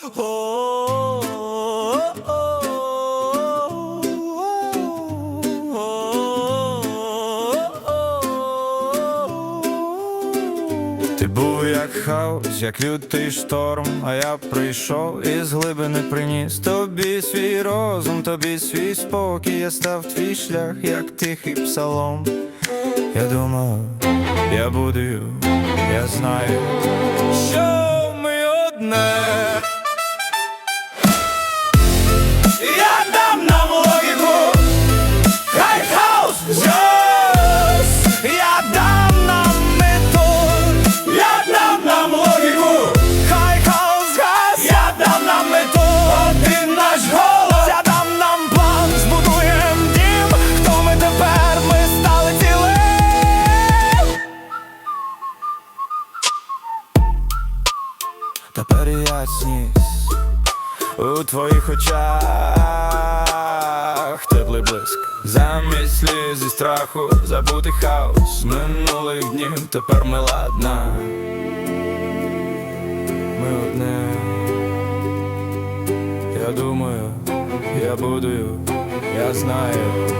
Ти був як хаос, як лютий шторм, а я прийшов із глибини приніс тобі свій розум, тобі свій спокій, я став твій шлях, як тихий псалом. Я думав, я буду, я знаю, що Тепер ясність у твоїх очах. Теплий блиск. Замість сліз і страху забути хаос Минулих днів. Тепер ми ладна. Ми одне. Я думаю, я буду, я знаю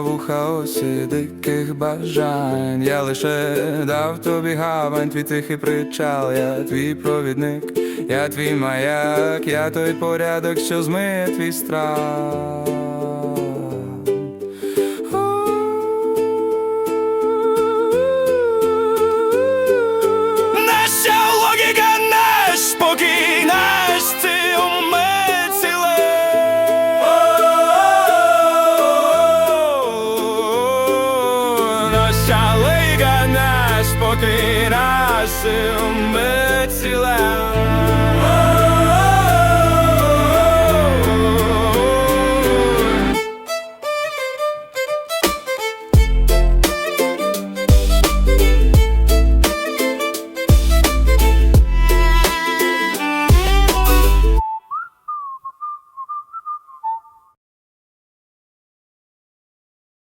блукав у хаосі диких бажань. Я лише дав тобі гавань, твій тихий причал, я твій провідник, я твій маяк, я той порядок, що змиє твій страх. Наша лига, наш спокій, наш цілий